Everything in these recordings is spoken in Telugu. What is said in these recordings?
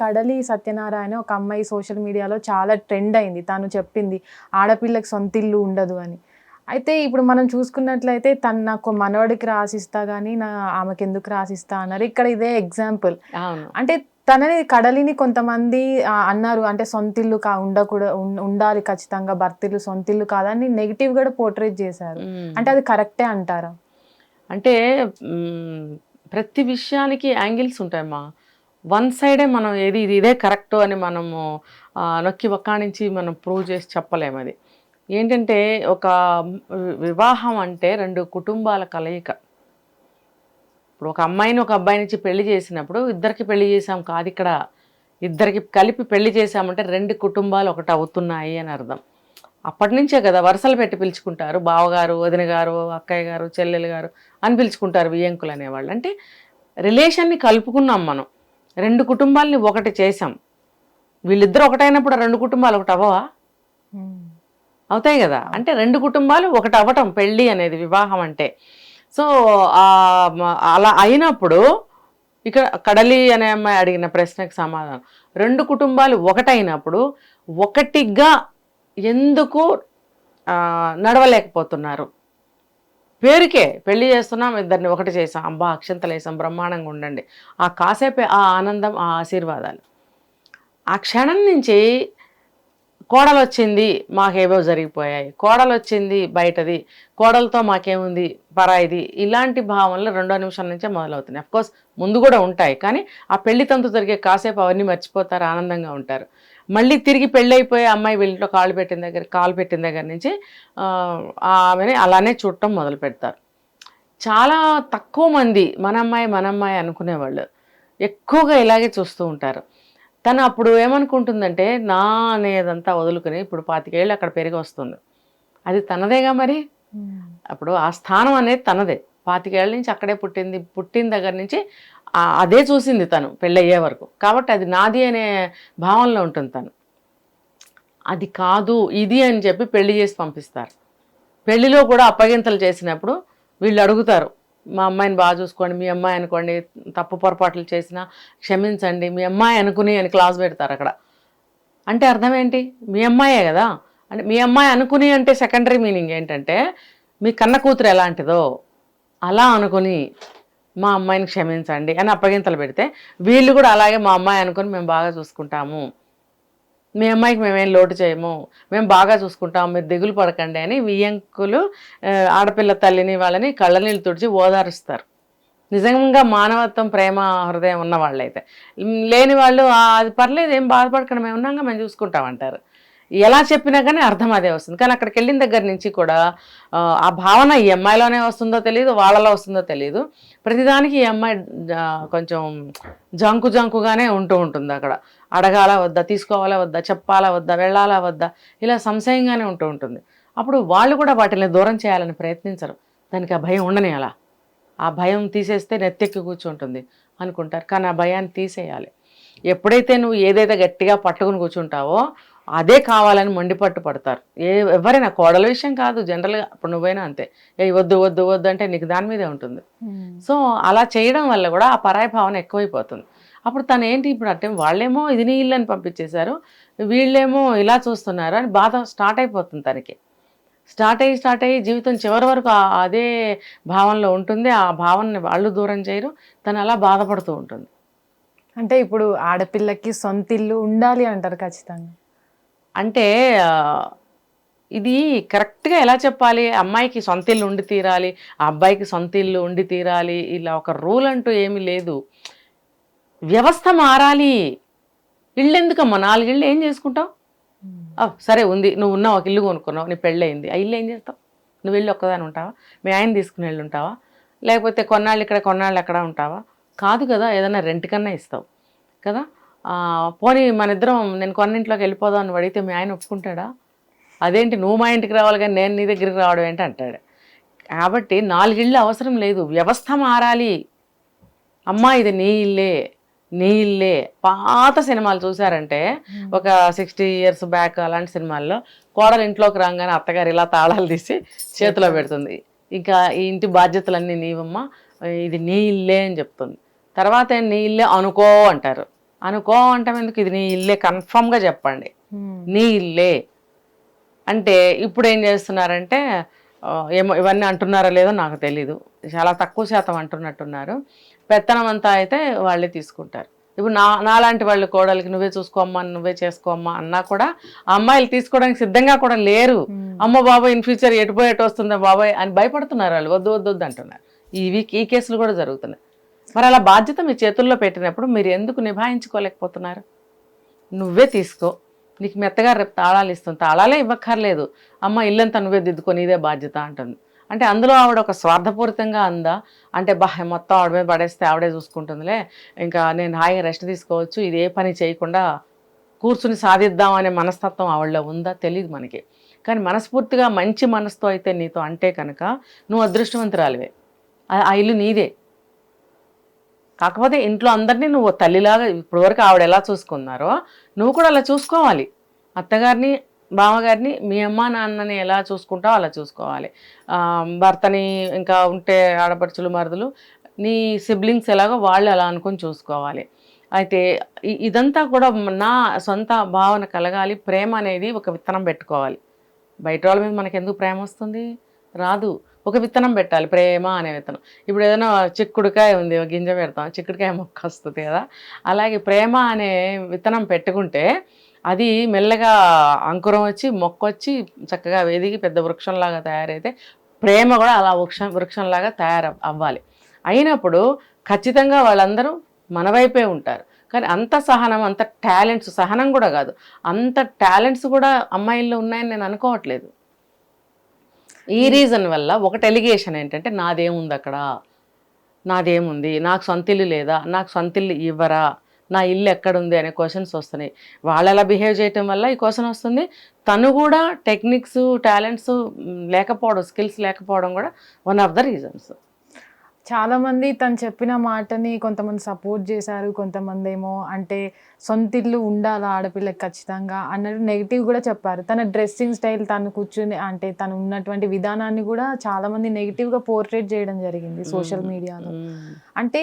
కడలి సత్యనారాయణ ఒక అమ్మాయి సోషల్ మీడియాలో చాలా ట్రెండ్ అయింది. తను చెప్పింది ఆడపిల్లకి సొంత ఇల్లు ఉండదు అని. అయితే ఇప్పుడు మనం చూసుకున్నట్లయితే తను నాకు మనవడికి రాసిస్తా కానీ నా ఆమెకి ఎందుకు రాసిస్తా అన్నారు. ఇక్కడ ఇదే ఎగ్జాంపుల్. అంటే తనని కడలిని కొంతమంది అన్నారు. అంటే సొంతిల్లు కా ఉండకూడ ఉం- ఉండాలి ఖచ్చితంగా భర్తీలు సొంతిల్లు కాదని నెగిటివ్ కూడా పోర్ట్రేట్ చేశారు. అంటే అది కరెక్టే అంటారా? అంటే ప్రతి విషయానికి యాంగిల్స్ ఉంటాయమ్మా. వన్ సైడే మనం ఏది ఇది ఇదే కరెక్ట్ అని మనము నొక్కి ఒక్కానించి మనం ప్రూవ్ చేసి చెప్పలేము అది. ఏంటంటే ఒక వివాహం అంటే రెండు కుటుంబాల కలయిక. ఇప్పుడు ఒక అమ్మాయిని ఒక అబ్బాయి నుంచి పెళ్ళి చేసినప్పుడు ఇద్దరికి పెళ్ళి చేసాం కాదు ఇక్కడ. ఇద్దరికి కలిపి పెళ్ళి చేసామంటే రెండు కుటుంబాలు ఒకటి అవుతున్నాయి అని అర్థం. అప్పటి నుంచే కదా వరుసలు పెట్టి పిలుచుకుంటారు. బావగారు వదిన గారు అక్కయ్య గారు చెల్లెలు గారు అని పిలుచుకుంటారు వియ్యంకులు అనేవాళ్ళు. అంటే రిలేషన్ని కలుపుకున్నాం మనం. రెండు కుటుంబాలని ఒకటి చేసాం వీళ్ళిద్దరు ఒకటైనప్పుడు రెండు కుటుంబాలు ఒకటి అవ్వవా? అవుతాయి కదా. అంటే రెండు కుటుంబాలు ఒకటి అవ్వటం పెళ్ళి అనేది వివాహం అంటే. సో అలా అయినప్పుడు ఇక్కడ కడలి అనే అమ్మాయి అడిగిన ప్రశ్నకు సమాధానం. రెండు కుటుంబాలు ఒకటైనప్పుడు ఒకటిగా ఎందుకు నడవలేకపోతున్నారు? పేరుకే పెళ్ళి చేస్తున్నాం ఇద్దరిని ఒకటి చేసాం అబ్బా అక్షంతలు వేసాం బ్రహ్మాండంగా ఉండండి. ఆ కాసేపే ఆ ఆనందం ఆ ఆశీర్వాదాలు. ఆ క్షణం నుంచి కోడలు వచ్చింది మాకేవో జరిగిపోయాయి. కోడలు వచ్చింది బయటది కోడలతో మాకేముంది పరాయిది. ఇలాంటి భావనలు రెండో నిమిషాల నుంచే మొదలవుతున్నాయి. అఫ్కోర్స్ ముందు కూడా ఉంటాయి కానీ ఆ పెళ్ళి తంతు జరిగే కాసేపు అవన్నీ మర్చిపోతారు ఆనందంగా ఉంటారు. మళ్ళీ తిరిగి పెళ్ళి అయిపోయి అమ్మాయి వీళ్ళలో కాళ్ళు పెట్టిన దగ్గర కాలు పెట్టిన దగ్గర నుంచి ఆమెని అలానే చూడటం మొదలు పెడతారు. చాలా తక్కువ మంది మన అమ్మాయి మన అమ్మాయి అనుకునేవాళ్ళు ఎక్కువగా ఇలాగే చూస్తూ ఉంటారు. తను అప్పుడు ఏమనుకుంటుందంటే నా అనేదంతా వదులుకుని ఇప్పుడు పాతికేళ్ళు అక్కడ పెరిగి వస్తుంది. అది తనదేగా మరి? అప్పుడు ఆ స్థానం అనేది తనదే. పాతికేళ్ళ నుంచి అక్కడే పుట్టింది పుట్టిన దగ్గర నుంచి అదే చూసింది తను పెళ్ళయ్యే వరకు. కాబట్టి అది నాది అనే భావనలో ఉంటుంది తను. అది కాదు ఇది అని చెప్పి పెళ్ళి చేసి పంపిస్తారు. పెళ్ళిలో కూడా అప్పగింతలు చేసినప్పుడు వీళ్ళు అడుగుతారు మా అమ్మాయిని బాగా చూసుకోండి మీ అమ్మాయి అనుకోండి తప్పు పొరపాట్లు చేసినా క్షమించండి మీ అమ్మాయి అనుకుని అని క్లాస్ పెడతారు అక్కడ. అంటే అర్థం ఏంటి? మీ అమ్మాయే కదా? అంటే మీ అమ్మాయి అనుకుని అంటే సెకండరీ మీనింగ్ ఏంటంటే మీ కన్న కూతురు ఎలాంటిదో అలా అనుకుని మా అమ్మాయిని క్షమించండి అని అప్పగింతలు పెడితే వీళ్ళు కూడా అలాగే మా అమ్మాయి అనుకుని మేము బాగా చూసుకుంటాము. మీ అమ్మాయికి మేమేం లోటు చేయము. మేము బాగా చూసుకుంటాం మీరు దిగులు పడకండి అని వియ్యంకులు ఆడపిల్ల తల్లిని వాళ్ళని కళ్ళనీళ్ళు తుడిచి ఓదారుస్తారు. నిజంగా మానవత్వం ప్రేమ హృదయం ఉన్న వాళ్ళైతే లేని వాళ్ళు అది పర్లేదు ఏం బాధపడకండి మేము ఉన్నాగా మేము చూసుకుంటాం అంటారు. ఎలా చెప్పినా కానీ అర్థం అదే వస్తుంది. కానీ అక్కడికి వెళ్ళిన దగ్గర నుంచి కూడా ఆ, భావన ఈ అమ్మాయిలోనే వస్తుందో తెలియదు వాళ్ళలో వస్తుందో తెలియదు ప్రతిదానికి ఈ అమ్మాయి కొంచెం జంకు జంకుగానే ఉంటూ ఉంటుంది అక్కడ. అడగాలా వద్దా తీసుకోవాలా వద్దా చెప్పాలా వద్దా వెళ్ళాలా వద్దా ఇలా సంశయంగానే ఉంటూ ఉంటుంది. అప్పుడు వాళ్ళు కూడా వాటిని దూరం చేయాలని ప్రయత్నించరు. దానికి ఆ భయం ఉండని అలా. ఆ భయం తీసేస్తే నెత్తెక్కి కూర్చుంటుంది అనుకుంటారు. కానీ ఆ భయాన్ని తీసేయాలి. ఎప్పుడైతే నువ్వు ఏదైతే గట్టిగా పట్టుకుని కూర్చుంటావో అదే కావాలని మండిపట్టు పడతారు. ఏ ఎవరైనా కోడల విషయం కాదు జనరల్గా ఇప్పుడు నువ్వైనా అంతే. ఏ వద్దు వద్దు వద్దు అంటే నీకు దాని మీదే ఉంటుంది. సో అలా చేయడం వల్ల కూడా ఆ పరాయి భావన ఎక్కువైపోతుంది. అప్పుడు తను ఏంటి ఇప్పుడు అంటే వాళ్ళేమో ఇది నీ ఇల్లు అని పంపించేశారు వీళ్ళేమో ఇలా చూస్తున్నారు అని బాధ స్టార్ట్ అయిపోతుంది తనకి. స్టార్ట్ అయ్యి స్టార్ట్ అయ్యి జీవితం చివరి వరకు అదే భావనలో ఉంటుంది. ఆ భావనని వాళ్ళు దూరం చేయరు. తను అలా బాధపడుతూ ఉంటుంది. అంటే ఇప్పుడు ఆడపిల్లకి సొంత ఇల్లు ఉండాలి అంటారు ఖచ్చితంగా. అంటే ఇది కరెక్ట్గా ఎలా చెప్పాలి? అమ్మాయికి సొంత ఇల్లు ఉండి తీరాలి ఆ అబ్బాయికి సొంత ఇల్లు ఉండి తీరాలి ఇలా ఒక రూల్ అంటూ ఏమీ లేదు. వ్యవస్థ మారాలి. ఇల్లు ఎందుకమ్మా నాలుగిళ్ళు ఏం చేసుకుంటావు? సరే ఉంది. నువ్వు ఉన్నావు ఒక ఇల్లు కొనుక్కున్నావు నీ పెళ్ళయింది. ఆ ఇల్లు ఏం చేస్తావు? నువ్వు వెళ్ళి ఒక్కదాని ఉంటావా? మీ ఆయన తీసుకుని వెళ్ళి ఉంటావా? లేకపోతే కొన్నాళ్ళు ఇక్కడ కొన్నాళ్ళు ఎక్కడ ఉంటావా? కాదు కదా ఏదైనా రెంట్ కన్నా ఇస్తావు కదా? పోనీ మన ఇద్దరం నేను కొన్నింట్లోకి వెళ్ళిపోదాం అని అడిగితే మీ ఆయన ఒప్పుకుంటాడా? అదేంటి నువ్వు మా ఇంటికి రావాలి కానీ నేను నీ దగ్గరికి రావడం ఏంటి అంటాడు. కాబట్టి నాలుగిళ్ళు అవసరం లేదు. వ్యవస్థ మారాలి. అమ్మా ఇది నీ ఇల్లే. నీ ఇల్లే. పాత సినిమాలు చూసారంటే ఒక సిక్స్టీ ఇయర్స్ బ్యాక్ అలాంటి సినిమాల్లో కోడలు ఇంట్లోకి రాగానే అత్తగారు ఇలా తాళాలు తీసి చేతిలో పెడుతుంది. ఇంకా ఈ ఇంటి బాధ్యతలన్నీ నీవమ్మా ఇది నీ ఇల్లే అని చెప్తుంది. తర్వాత నీ ఇల్లే అనుకో అంటారు. అనుకో అంటే ఎందుకు? ఇది నీ ఇల్లే. కన్ఫామ్గా చెప్పండి. నీ ఇల్లే. అంటే ఇప్పుడు ఏం చేస్తున్నారంటే ఏమో ఇవన్నీ అంటున్నారో లేదో నాకు తెలీదు. చాలా తక్కువ శాతం అంటున్నట్టున్నారు. పెత్తనం అంతా అయితే వాళ్ళే తీసుకుంటారు. ఇప్పుడు నా నాలాంటి వాళ్ళు కోడలికి నువ్వే చూసుకోమ్మా నువ్వే చేసుకోమ్మా అన్నా కూడా అమ్మాయిలు తీసుకోవడానికి సిద్ధంగా కూడా లేరు. అమ్మ బాబాయ్ ఇన్ ఫ్యూచర్ ఎటు పోయి ఎటు వస్తుందా బాబాయ్ అని భయపడుతున్నారు వాళ్ళు. వద్దు వద్దు వద్దు అంటున్నారు. ఈ వీక్ ఈ కేసులు కూడా జరుగుతున్నాయి. మరి అలా బాధ్యత మీ చేతుల్లో పెట్టినప్పుడు మీరు ఎందుకు నిభాయించుకోలేకపోతున్నారు? నువ్వే తీసుకో. నీకు మెత్తగా రేపు తాళాలు ఇస్తుంది తాళాలే ఇవ్వక్కర్లేదు. అమ్మ ఇల్లంతా నువ్వే దిద్దుకొని ఇదే బాధ్యత అంటుంది. అంటే అందులో ఆవిడ ఒక స్వార్థపూరితంగా అందా? అంటే బా మొత్తం ఆవిడ మీద పడేస్తే ఆవిడే చూసుకుంటుందిలే. ఇంకా నేను హాయిగా రెస్ట్ తీసుకోవచ్చు. ఇది ఏ పని చేయకుండా కూర్చుని సాధిద్దాం అనే మనస్తత్వం ఆవిడలో ఉందా? తెలియదు మనకి. కానీ మనస్ఫూర్తిగా మంచి మనసుతో అయితే నీతో అంటే కనుక నువ్వు అదృష్టవంతురాలివే. ఆ- ఆ ఇల్లు నీదే. కాకపోతే ఇంట్లో అందరినీ నువ్వు తల్లిలాగా ఇప్పటివరకు ఆవిడ ఎలా చూసుకున్నారో నువ్వు కూడా అలా చూసుకోవాలి. అత్తగారిని బావగారిని మీ అమ్మ నాన్నని ఎలా చూసుకుంటావో అలా చూసుకోవాలి. భర్తని ఇంకా ఉంటే ఆడపడుచులు మరుదులు నీ సిబ్లింగ్స్ ఎలాగో వాళ్ళు అలా అనుకొని చూసుకోవాలి. అయితే ఇదంతా కూడా నా సొంత భావన కలగాలి. ప్రేమ అనేది ఒక విత్తనం పెట్టుకోవాలి. బయట వాళ్ళ మీద మనకెందుకు ప్రేమ వస్తుంది? రాదు. ఒక విత్తనం పెట్టాలి ప్రేమ అనే విత్తనం. ఇప్పుడు ఏదైనా చిక్కుడుకాయ ఉంది ఒక గింజ పెడతాం చిక్కుడుకాయ మొక్క వస్తుంది కదా. అలాగే ప్రేమ అనే విత్తనం పెట్టుకుంటే అది మెల్లగా అంకురం వచ్చి మొక్క వచ్చి చక్కగా ఎదిగి పెద్ద వృక్షంలాగా తయారైతే ప్రేమ కూడా అలా వృక్షం వృక్షంలాగా తయారు అవ్వాలి. అయినప్పుడు ఖచ్చితంగా వాళ్ళందరూ మన వైపే ఉంటారు. కానీ అంత సహనం అంత టాలెంట్స్ సహనం కూడా కాదు. అంత టాలెంట్స్ కూడా అమ్మాయిల్లో ఉన్నాయని నేను అనుకోవట్లేదు. ఈ రీజన్ వల్ల ఒకటి ఎలిగేషన్ ఏంటంటే నాదేముంది అక్కడ నాదేముంది? నాకు సొంత ఇల్లు లేదా? నాకు సొంత ఇల్లు ఇవ్వరా? నా ఇల్లు ఎక్కడుంది? అనే క్వశ్చన్స్ వస్తున్నాయి. వాళ్ళు ఎలా బిహేవ్ చేయటం వల్ల ఈ క్వశ్చన్ వస్తుంది? తను కూడా టెక్నిక్స్ టాలెంట్స్ లేకపోవడం స్కిల్స్ లేకపోవడం కూడా వన్ ఆఫ్ ద రీజన్స్ చాలా మంది తను చెప్పిన మాటని కొంతమంది సపోర్ట్ చేశారు కొంతమంది ఏమో అంటే సొంత ఇల్లు ఉండాలా ఆడపిల్లకి ఖచ్చితంగా అన్నట్టు నెగిటివ్ కూడా చెప్పారు. తన డ్రెస్సింగ్ స్టైల్ తను కూర్చుని అంటే తను ఉన్నటువంటి విధానాన్ని కూడా చాలా మంది నెగిటివ్గా పోర్ట్రేట్ చేయడం జరిగింది సోషల్ మీడియాలో అంటే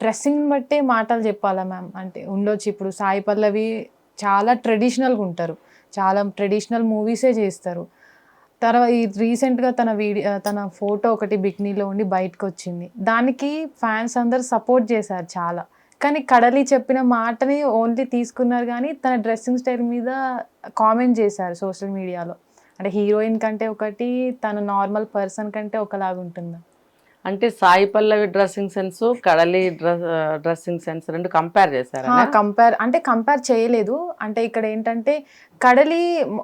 డ్రెస్సింగ్ బట్టే మాటలు చెప్పాలా మ్యామ్? అంటే ఉండొచ్చు ఇప్పుడు సాయి పల్లవి చాలా ట్రెడిషనల్గా ఉంటారు. చాలా ట్రెడిషనల్ మూవీసే చేస్తారు. తర్వాత ఈ రీసెంట్గా తన వీడియో తన ఫోటో ఒకటి బిక్నీలో ఉండి బయటకు వచ్చింది దానికి ఫ్యాన్స్ అందరు సపోర్ట్ చేశారు చాలా. కానీ కడలి చెప్పిన మాటని ఓన్లీ తీసుకున్నారు కానీ తన డ్రెస్సింగ్ స్టైల్ మీద కామెంట్ చేశారు సోషల్ మీడియాలో. అంటే హీరోయిన్ కంటే ఒకటి తన నార్మల్ పర్సన్ కంటే ఒకలాగా ఉంటుందా అంటే సాయి పల్లవి డ్రెస్సింగ్ సెన్స్ కడలి డ్రెస్ డ్రెస్సింగ్ సెన్స్ రెండు కంపేర్ చేశారు కంపేర్ అంటే కంపేర్ చేయలేదు అంటే ఇక్కడ ఏంటంటే కడలి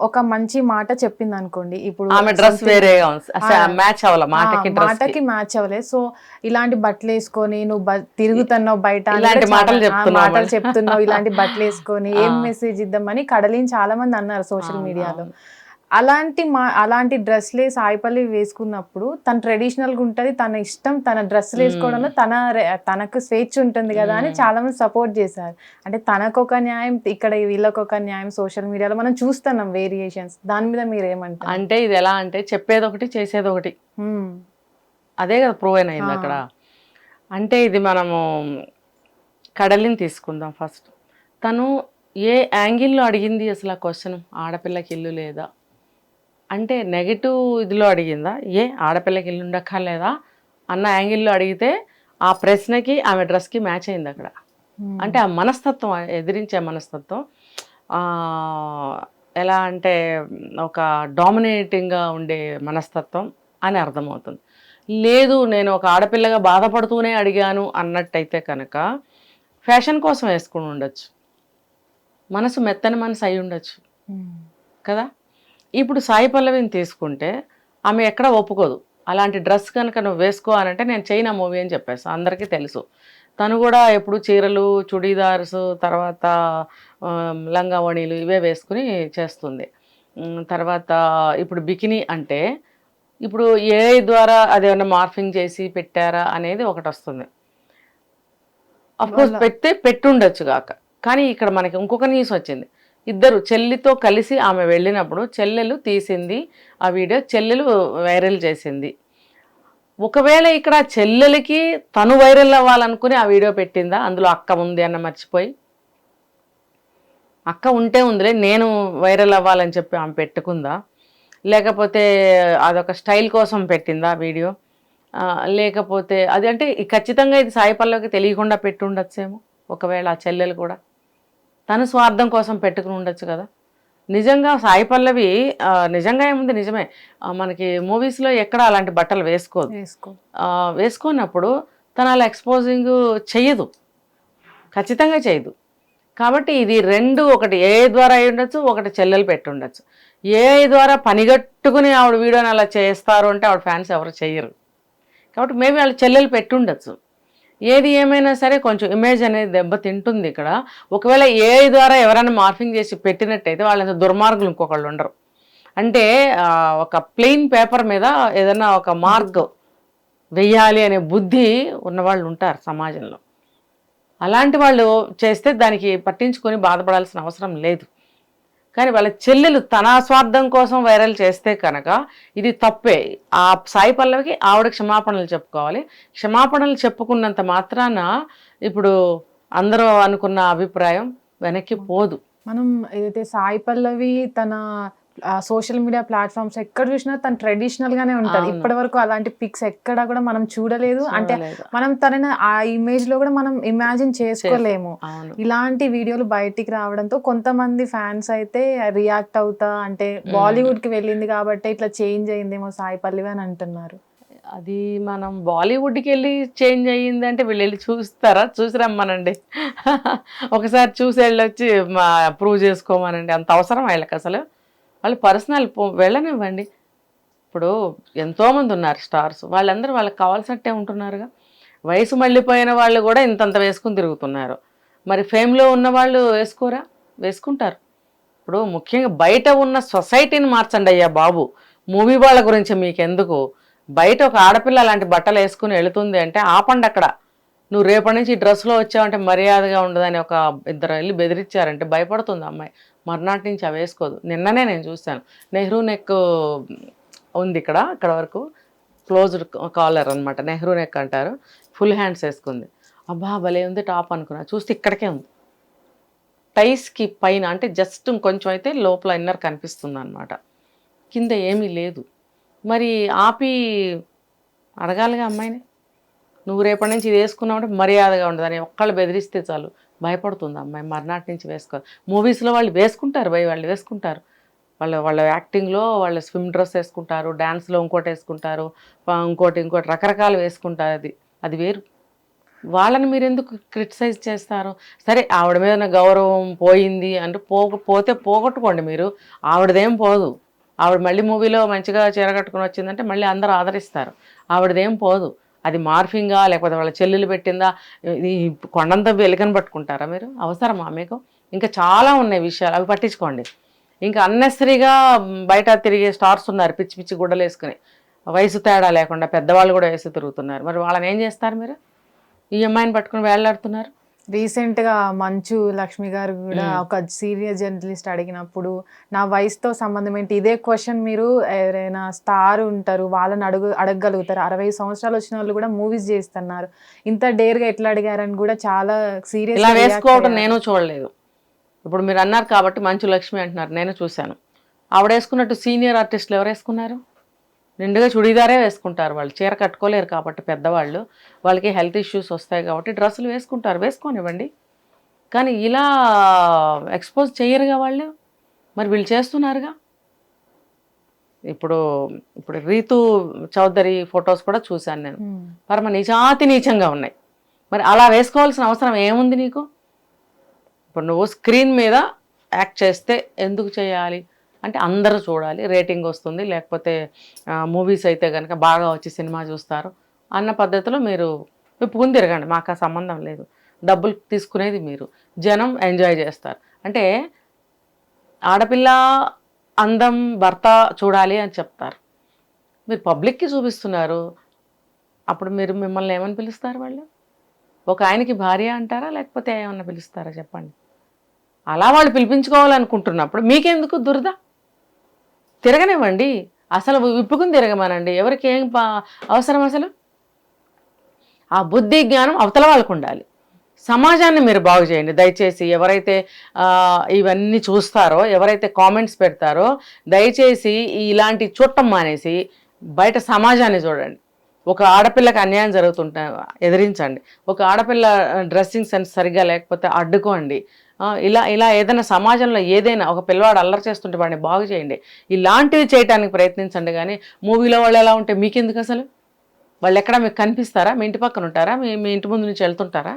ఒక మంచి మాట చెప్పింది అనుకోండి ఇప్పుడు ఆమె డ్రెస్ ఆ, మ్యాచ్ అవ్వాలి మాటకి మాటకి మ్యాచ్ అవ్వలేదు సో ఇలాంటి బట్టలు వేసుకొని నువ్వు తిరుగుతున్నావు బయట ఇలాంటి మాటలు మాటలు. చెప్తున్నావు ఇలాంటి బట్టలు వేసుకొని ఏం. మెసేజ్ ఇద్దామని కడలిని చాలా మంది అన్నారు సోషల్ మీడియాలో. అలాంటి మా అలాంటి డ్రెస్లే సాయిపల్లి వేసుకున్నప్పుడు తన ట్రెడిషనల్గా ఉంటది తన ఇష్టం తన డ్రెస్సులు వేసుకోవడంలో తన తనకు స్వేచ్ఛ ఉంటుంది కదా అని మ్మ్. చాలా మంది సపోర్ట్ చేశారు. అంటే తనకు ఒక న్యాయం ఇక్కడ వీళ్ళకి ఒక న్యాయం సోషల్ మీడియాలో మనం చూస్తున్నాం వేరియేషన్స్ దాని మీద మీరు ఏమంటారు అంటే ఇది ఎలా అంటే చెప్పేది ఒకటి చేసేది ఒకటి. అదే కదా ప్రూవ్ అయిన అయింది. అక్కడ. అంటే ఇది మనము కడలిని తీసుకుందాం ఫస్ట్ తను ఏ యాంగిల్లో అడిగింది అసలు ఆ క్వశ్చన్ ఆడపిల్లకి ఇల్లు లేదా? అంటే నెగిటివ్ ఇదిలో అడిగిందా? ఏ ఆడపిల్లకి ఇల్లు ఉండక్కర్లేదా? అన్న యాంగిల్లో అడిగితే ఆ ప్రశ్నకి ఆమె డ్రెస్కి మ్యాచ్ అయింది అక్కడ. మ్మ్. అంటే ఆ మనస్తత్వం ఎదిరించే మనస్తత్వం ఎలా అంటే ఒక డామినేటింగ్గా ఉండే మనస్తత్వం అని అర్థమవుతుంది. లేదు నేను ఒక ఆడపిల్లగా బాధపడుతూనే అడిగాను అన్నట్టయితే కనుక ఫ్యాషన్ కోసం వేసుకుని ఉండొచ్చు. మనసు మెత్తని మనసు అయి ఉండొచ్చు. మ్మ్. కదా? ఇప్పుడు సాయి పల్లవిని తీసుకుంటే ఆమె ఎక్కడ ఒప్పుకోదు. అలాంటి డ్రెస్ కనుక నువ్వు వేసుకో అని అంటే నేను చైనా మూవీ అని చెప్పేసి అందరికీ తెలుసు. తను కూడా ఎప్పుడు చీరలు చుడీదార్స్ తర్వాత లంగావణీలు ఇవే వేసుకుని చేస్తుంది. తర్వాత ఇప్పుడు బికినీ అంటే ఇప్పుడు ఏ ద్వారా అదేమన్నా మార్ఫింగ్ చేసి పెట్టారా అనేది ఒకటి వస్తుంది. అఫ్కోర్స్ పెడితే పెట్టుండొచ్చు కాక కానీ ఇక్కడ మనకి ఇంకొక న్యూస్ వచ్చింది. ఇద్దరు చెల్లితో కలిసి ఆమె వెళ్ళినప్పుడు చెల్లెలు తీసింది. ఆ వీడియో చెల్లెలు వైరల్ చేసింది. ఒకవేళ ఇక్కడ చెల్లెలకి తను వైరల్ అవ్వాలనుకుని ఆ వీడియో పెట్టిందా? అందులో అక్క ఉంది అన్న మర్చిపోయి. అక్క ఉంటే ఉందిలే నేను వైరల్ అవ్వాలని చెప్పి ఆమె పెట్టుకుందా? లేకపోతే అదొక స్టైల్ కోసం పెట్టిందా వీడియో? లేకపోతే అది అంటే ఖచ్చితంగా ఇది సాయి పల్లవికి తెలియకుండా పెట్టుండొచ్చేమో ఒకవేళ ఆ చెల్లెలు కూడా. తన స్వార్థం కోసం పెట్టుకుని ఉండొచ్చు కదా. నిజంగా సాయి పల్లవి నిజంగా ఏముంది? నిజమే. మనకి మూవీస్లో ఎక్కడ అలాంటి బట్టలు వేసుకోదు. వేసుకున్నప్పుడు తను అలా ఎక్స్పోజింగ్ చెయ్యదు. ఖచ్చితంగా చేయదు కాబట్టి ఇది రెండు ఒకటి ఏ ద్వారా అయి ఉండొచ్చు ఒకటి చెల్లెలు పెట్టి ఉండొచ్చు. ఏ ద్వారా పనిగట్టుకుని ఆవిడ వీడియోని అలా చేస్తారు అంటే ఆవిడ ఫ్యాన్స్ ఎవరు చెయ్యరు. కాబట్టి మేబీ వాళ్ళ చెల్లెలు పెట్టి ఉండొచ్చు. ఏది ఏమైనా సరే కొంచెం ఇమేజ్ అనేది దెబ్బతింటుంది ఇక్కడ. ఒకవేళ ఏ ద్వారా ఎవరైనా మార్ఫింగ్ చేసి పెట్టినట్టయితే వాళ్ళంత దుర్మార్గులు ఇంకొకళ్ళు ఉండరు. అంటే ఒక ప్లెయిన్ పేపర్ మీద ఏదైనా ఒక మార్క్ వెయ్యాలి అనే బుద్ధి ఉన్నవాళ్ళు ఉంటారు సమాజంలో. అలాంటి వాళ్ళు చేస్తే దానికి పట్టించుకొని బాధపడాల్సిన అవసరం లేదు. కానీ వాళ్ళ చెల్లెలు తన స్వార్థం కోసం వైరల్ చేస్తే కనుక ఇది తప్పే. ఆ సాయి పల్లవికి ఆవిడ క్షమాపణలు చెప్పుకోవాలి. క్షమాపణలు చెప్పుకున్నంత మాత్రాన ఇప్పుడు అందరూ అనుకున్న అభిప్రాయం వెనక్కి పోదు. మనం ఏదైతే సాయి పల్లవి తన సోషల్ మీడియా ప్లాట్ఫామ్స్ ఎక్కడ చూసినా తను ట్రెడిషనల్ గానే ఉంటది. అవును. ఇప్పటి వరకు అలాంటి పిక్స్ ఎక్కడ కూడా మనం చూడలేదు. అంటే. మనం తనని ఆ ఇమేజ్లో కూడా మనం ఇమాజిన్ చేసుకోలేము. ఇలాంటి వీడియోలు బయటికి రావడంతో కొంతమంది ఫ్యాన్స్ అయితే రియాక్ట్ అవుతా అంటే బాలీవుడ్కి వెళ్ళింది కాబట్టి ఇట్లా చేంజ్ అయిందేమో సాయి పల్లవి అని అంటున్నారు. అది మనం బాలీవుడ్కి వెళ్ళి చేంజ్ అయ్యింది అంటే వీళ్ళు వెళ్ళి చూస్తారా? చూసి రమ్మనండి. ఒకసారి చూసి వెళ్ళొచ్చి ప్రూవ్ చేసుకోమనండి. అంత అవసరం వాళ్ళకి అసలు? వాళ్ళు పర్సనల్ వెళ్ళనివ్వండి. ఇప్పుడు ఎంతోమంది ఉన్నారు స్టార్స్. వాళ్ళందరూ వాళ్ళకి కావాల్సినట్టే ఉంటున్నారుగా. వయసు మళ్ళీపోయిన వాళ్ళు కూడా ఇంతంత వేసుకుని తిరుగుతున్నారు. మరి ఫేమ్లో ఉన్న వాళ్ళు వేసుకోరా? వేసుకుంటారు. ఇప్పుడు ముఖ్యంగా బయట ఉన్న సొసైటీని మార్చండి అయ్యా బాబు. మూవీ వాళ్ళ గురించి మీకెందుకు? బయట ఒక ఆడపిల్ల అలాంటి బట్టలు వేసుకుని వెళుతుంది అంటే ఆపండి అక్కడ. నువ్వు రేపటి నుంచి ఈ డ్రెస్లో వచ్చావంటే మర్యాదగా ఉండదని ఒక ఇద్దరు వెళ్ళి బెదిరించారంటే భయపడుతుంది అమ్మాయి. మర్నాటి నుంచి అవి వేసుకోదు. నిన్ననే నేను చూశాను. నెహ్రూ నెక్ ఉంది ఇక్కడ ఇక్కడ వరకు క్లోజ్డ్ కాలర్ అన్నమాట. నెహ్రూ నెక్ అంటారు. ఫుల్ హ్యాండ్స్ వేసుకుంది. అబ్బా భలే ఉంది టాప్ అనుకున్నా. చూస్తే ఇక్కడికే ఉంది. టైస్కి పైన అంటే జస్ట్ కొంచెం అయితే లోపల ఇన్నర్ కనిపిస్తుంది అనమాట కింద ఏమీ లేదు. మరి ఆపి అడగాలిగా అమ్మాయిని? నువ్వు రేపటి నుంచి ఇది వేసుకున్నావు అంటే మర్యాదగా ఉండదు అని ఒక్కళ్ళు బెదిరిస్తే చాలు. భయపడుతుంది అమ్మాయి మర్నాటి నుంచి వేసుకో. మూవీస్లో వాళ్ళు వేసుకుంటారు భయ వాళ్ళు వేసుకుంటారు. వాళ్ళ వాళ్ళ యాక్టింగ్లో వాళ్ళ స్విమ్ డ్రెస్ వేసుకుంటారు డ్యాన్స్లో ఇంకోటి వేసుకుంటారు ఇంకోటి ఇంకోటి రకరకాలు వేసుకుంటారు అది. అది వేరు. వాళ్ళని మీరు ఎందుకు క్రిటిసైజ్ చేస్తారు? సరే ఆవిడ మీద గౌరవం పోయింది అంటే పోగ పోతే పోగొట్టుకోండి మీరు. ఆవిడదేం పోదు. ఆవిడ మళ్ళీ మూవీలో మంచిగా చీర కట్టుకుని వచ్చిందంటే మళ్ళీ అందరూ ఆదరిస్తారు. ఆవిడదేం పోదు. అది మార్ఫింగా లేకపోతే వాళ్ళ చెల్లెలు పెట్టిందా ఇది కొండంత వెలుకని పట్టుకుంటారా మీరు? అవసరమా మీకు? ఇంకా చాలా ఉన్నాయి విషయాలు అవి పట్టించుకోండి. ఇంకా అన్నెసరీగా బయట తిరిగే స్టార్స్ ఉన్నారు పిచ్చి పిచ్చి గుడ్డలు వేసుకుని. వయసు తేడా లేకుండా పెద్దవాళ్ళు కూడా వేసి తిరుగుతున్నారు. మరి వాళ్ళని ఏం చేస్తారు మీరు? ఈ అమ్మాయిని పట్టుకుని వేళ్ళాడుతున్నారు? రీసెంట్గా మంచు లక్ష్మి గారు కూడా ఒక సీనియర్ జర్నలిస్ట్ అడిగినప్పుడు నా వయసుతో సంబంధం ఏంటి? ఇదే క్వశ్చన్ మీరు ఎవరైనా స్టార్ ఉంటారు వాళ్ళని అడుగు అడగగలుగుతారు? అరవై సంవత్సరాలు వచ్చిన వాళ్ళు కూడా మూవీస్ చేస్తున్నారు. ఇంత డేర్గా ఎట్లా అడిగారని కూడా చాలా సీరియస్ ఇలా వేసుకోవడం నేను చూడలేదు. ఇప్పుడు మీరు అన్నారు కాబట్టి మంచు లక్ష్మి అంటున్నారు నేను చూశాను. ఆవిడ వేసుకున్నట్టు సీనియర్ ఆర్టిస్టులు ఎవరు వేసుకున్నారు? నిండుగా చుడీదారే వేసుకుంటారు వాళ్ళు. చీర కట్టుకోలేరు కాబట్టి పెద్దవాళ్ళు. వాళ్ళకి హెల్త్ ఇష్యూస్ వస్తాయి కాబట్టి డ్రెస్సులు వేసుకుంటారు. వేసుకోనివ్వండి. కానీ ఇలా ఎక్స్పోజ్ చేయరుగా వాళ్ళు? మరి వీళ్ళు చేస్తున్నారుగా? ఇప్పుడు ఇప్పుడు రీతు చౌదరి ఫొటోస్ కూడా చూశాను నేను. పరమ నీచాతి నీచంగా ఉన్నాయి. మరి అలా వేసుకోవాల్సిన అవసరం ఏముంది నీకు? ఇప్పుడు నువ్వు స్క్రీన్ మీద యాక్ట్ చేస్తే ఎందుకు చేయాలి? అంటే అందరూ చూడాలి రేటింగ్ వస్తుంది. లేకపోతే మూవీస్ అయితే కనుక బాగా వచ్చి సినిమా చూస్తారు అన్న పద్ధతిలో మీరు విప్పుకుని తిరగండి. మాకు ఆ సంబంధం లేదు. డబ్బులు తీసుకునేది మీరు. జనం ఎంజాయ్ చేస్తారు. అంటే ఆడపిల్ల అందం భర్త చూడాలి అని చెప్తారు. మీరు పబ్లిక్కి చూపిస్తున్నారు. అప్పుడు మీరు మిమ్మల్ని ఏమని పిలుస్తారు వాళ్ళు? ఒక ఆయనకి భార్య అంటారా? లేకపోతే ఏమన్నా పిలుస్తారా? చెప్పండి. అలా వాళ్ళు పిలిపించుకోవాలనుకుంటున్నప్పుడు మీకెందుకు దురద? తిరగనివ్వండి. అసలు విప్పుకుని తిరగమనండి. ఎవరికి ఏం అవసరం అసలు? ఆ బుద్ధి జ్ఞానం అవతల వాళ్ళకు ఉండాలి. సమాజాన్ని మీరు బాగు చేయండి. దయచేసి ఎవరైతే ఇవన్నీ చూస్తారో ఎవరైతే కామెంట్స్ పెడతారో దయచేసి ఇలాంటి చూడటం మానేసి బయట సమాజాన్ని చూడండి. ఒక ఆడపిల్లకి అన్యాయం జరుగుతుంటే ఎదిరించండి. ఒక ఆడపిల్ల డ్రెస్సింగ్ సెన్స్ సరిగ్గా లేకపోతే అడ్డుకోండి. ఇలా ఇలా ఏదైనా సమాజంలో ఏదైనా ఒక పిల్లవాడు అల్లరి చేస్తుంటే వాడిని బాగు చేయండి. ఇలాంటివి చేయడానికి ప్రయత్నించండి కానీ మూవీలో వాళ్ళు ఎలా ఉంటే మీకెందుకు అసలు? వాళ్ళు ఎక్కడ మీకు కనిపిస్తారా? మీ ఇంటి పక్కన ఉంటారా? మీ మీ ఇంటి ముందు నుంచి వెళ్తుంటారా?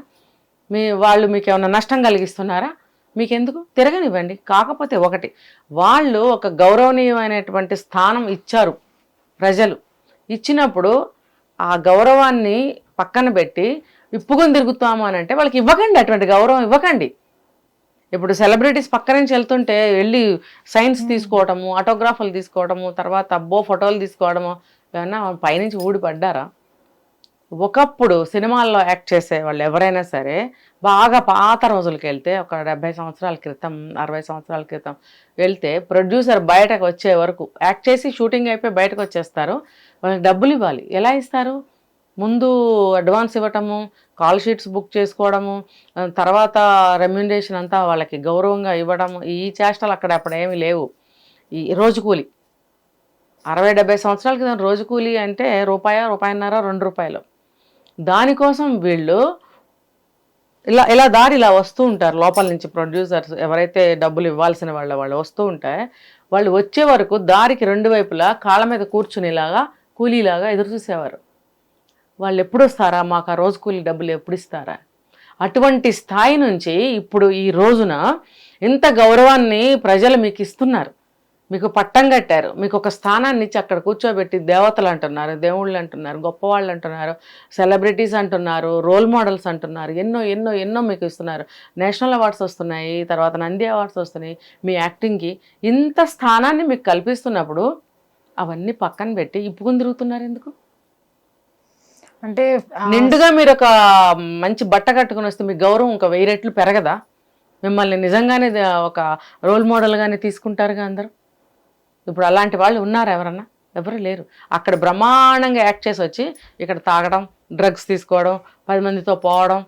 మీ వాళ్ళు మీకు ఏమైనా నష్టం కలిగిస్తున్నారా? మీకెందుకు? తిరగనివ్వండి. కాకపోతే ఒకటి వాళ్ళు ఒక గౌరవనీయమైనటువంటి స్థానం ఇచ్చారు ప్రజలు. ఇచ్చినప్పుడు ఆ గౌరవాన్ని పక్కన పెట్టి ఇప్పుకొని తిరుగుతాము అని అంటే వాళ్ళకి ఇవ్వకండి అటువంటి గౌరవం ఇవ్వకండి. ఇప్పుడు సెలబ్రిటీస్ పక్క నుంచి వెళ్తుంటే వెళ్ళి సైన్స్ తీసుకోవడము ఆటోగ్రాఫ్లు తీసుకోవడము తర్వాత అబ్బో ఫోటోలు తీసుకోవడము ఏమన్నా పైనుంచి ఊడి పడ్డారా ఒకప్పుడు సినిమాల్లో యాక్ట్ చేసే వాళ్ళు ఎవరైనా సరే బాగా పాత రోజులకి వెళ్తే ఒక డెబ్బై సంవత్సరాల క్రితం అరవై సంవత్సరాల క్రితం వెళ్తే ప్రొడ్యూసర్ బయటకు వచ్చే వరకు యాక్ట్ చేసి షూటింగ్ అయిపోయి బయటకు వచ్చేస్తారు. వాళ్ళకి డబ్బులు ఇవ్వాలి. ఎలా ఇస్తారు? ముందు అడ్వాన్స్ ఇవ్వటము కాల్ షీట్స్ బుక్ చేసుకోవడము తర్వాత రెమ్యునరేషన్ అంతా వాళ్ళకి గౌరవంగా ఇవ్వడము ఈ చేష్టలు అక్కడ అప్పుడు ఏమీ లేవు. ఈ రోజు కూలి. అరవై డెబ్బై సంవత్సరాల క్రితం రోజు కూలి అంటే రూపాయ రూపాయన్నర రెండు రూపాయలు. దానికోసం వీళ్ళు ఇలా ఇలా దారి ఇలా వస్తూ ఉంటారు. లోపల నుంచి ప్రొడ్యూసర్స్ ఎవరైతే డబ్బులు ఇవ్వాల్సిన వాళ్ళు వాళ్ళు వస్తూ ఉంటే వాళ్ళు వచ్చే వరకు దారికి రెండు వైపులా కాళ్ళ మీద కూర్చునేలాగా కూలీలాగా ఎదురు చూసేవారు. వాళ్ళు ఎప్పుడు వస్తారా మాకు ఆ రోజు కూలి డబ్బులు ఎప్పుడు ఇస్తారా అటువంటి స్థాయి నుంచి ఇప్పుడు ఈ రోజున ఇంత గౌరవాన్ని ప్రజలు మీకు ఇస్తున్నారు. మీకు పట్టం కట్టారు. మీకు ఒక స్థానాన్ని ఇచ్చి అక్కడ కూర్చోబెట్టి దేవతలు అంటున్నారు దేవుళ్ళు అంటున్నారు గొప్పవాళ్ళు అంటున్నారు సెలబ్రిటీస్ అంటున్నారు రోల్ మోడల్స్ అంటున్నారు. ఎన్నో ఎన్నో ఎన్నో మీకు ఇస్తున్నారు. నేషనల్ అవార్డ్స్ వస్తున్నాయి తర్వాత నంది అవార్డ్స్ వస్తున్నాయి. మీ యాక్టింగ్కి ఇంత స్థానాన్ని మీకు కల్పిస్తున్నప్పుడు అవన్నీ పక్కన పెట్టి ఇప్పుకుని తిరుగుతున్నారు ఎందుకు? అంటే నిండుగా మీరు ఒక మంచి బట్ట కట్టుకుని వస్తే మీ గౌరవం ఒక వెయ్యి రెట్లు పెరగదా? మిమ్మల్ని నిజంగానే ఒక రోల్ మోడల్గానే తీసుకుంటారుగా అందరూ? ఇప్పుడు అలాంటి వాళ్ళు ఉన్నారు ఎవరన్నా? ఎవరు లేరు. అక్కడ బ్రహ్మాండంగా యాక్ట్ చేసి వచ్చి ఇక్కడ తాగడం డ్రగ్స్ తీసుకోవడం పది మందితో పోవడం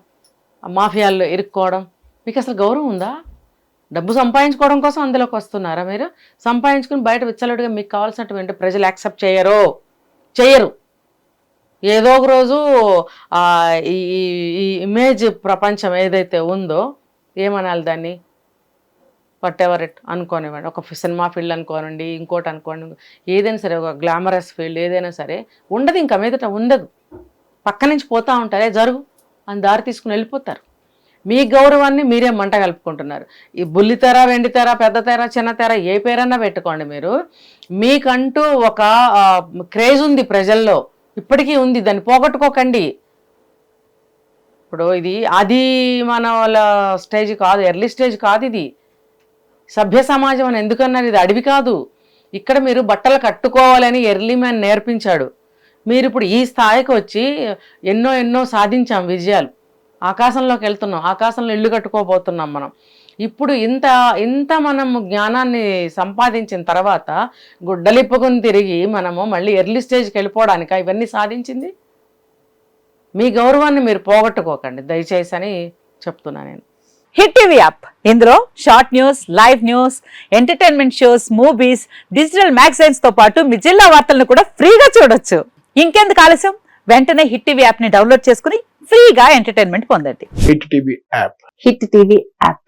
మాఫియాల్లో ఇరుక్కోవడం మీకు అసలు గౌరవం ఉందా? డబ్బు సంపాదించుకోవడం కోసం అందులోకి వస్తున్నారా మీరు? సంపాదించుకుని బయట విచ్చలడుగా మీకు కావాల్సినటువంటి ప్రజలు యాక్సెప్ట్ చేయరు. చేయరు. ఏదో ఒక రోజు ఈ ఈ- ఈ ఇమేజ్ ప్రపంచం ఏదైతే ఉందో ఏమనాలి దాన్ని? వాట్ ఎవర్ ఇట్ అనుకోనివ్వండి ఒక సినిమా ఫీల్డ్ అనుకోనండి ఇంకోటి అనుకోండి ఏదైనా సరే ఒక గ్లామరస్ ఫీల్డ్ ఏదైనా సరే ఉండదు ఇంకా మీదట ఉండదు. పక్క నుంచి పోతూ ఉంటారే జరుగు అని దారి తీసుకుని వెళ్ళిపోతారు. మీ గౌరవాన్ని మీరే మంట కలుపుకుంటున్నారు. ఈ బుల్లితెర వెండితెర పెద్ద తెర చిన్న తెర ఏ పేరన్నా పెట్టుకోండి మీరు. మీకంటూ ఒక క్రేజ్ ఉంది ప్రజల్లో. ఇప్పటికీ ఉంది దాన్ని పోగొట్టుకోకండి. ఇప్పుడు ఇది ఆది మన వాళ్ళ స్టేజ్ కాదు ఎర్లీ స్టేజ్ కాదు ఇది. సభ్య సమాజం అని ఎందుకన్నారు? ఇది అడవి కాదు. ఇక్కడ మీరు బట్టలు కట్టుకోవాలని ఎర్లీ మ్యాన్ నేర్పించాడు. మీరు ఇప్పుడు ఈ స్థాయికి వచ్చి ఎన్నో ఎన్నో సాధించాం విజయాలు. ఆకాశంలోకి వెళ్తున్నాం ఆకాశంలో ఇల్లు కట్టుకోబోతున్నాం మనం. ఇప్పుడు ఇంత ఇంత మనము జ్ఞానాన్ని సంపాదించిన తర్వాత గుడ్డలిప్పుకుని తిరిగి మనము మళ్ళీ ఎర్లీ స్టేజ్కి వెళ్ళిపోవడానికి ఇవన్నీ సాధించింది? మీ గౌరవాన్ని మీరు పోగొట్టుకోకండి. దయచేసి అని చెప్తున్నా నేను. Hit TV app. ఇందులో short news live news entertainment shows movies digital మ్యాగజైన్స్తో పాటు మీ జిల్లా వార్తలను కూడా ఫ్రీగా చూడొచ్చు. ఇంకెందుకు ఆలస్యం? వెంటనే హిట్ టీవీ యాప్ని డౌన్లోడ్ చేసుకుని ఫ్రీగా ఎంటర్టైన్మెంట్ పొందండి. Hit TV app. Hit TV app.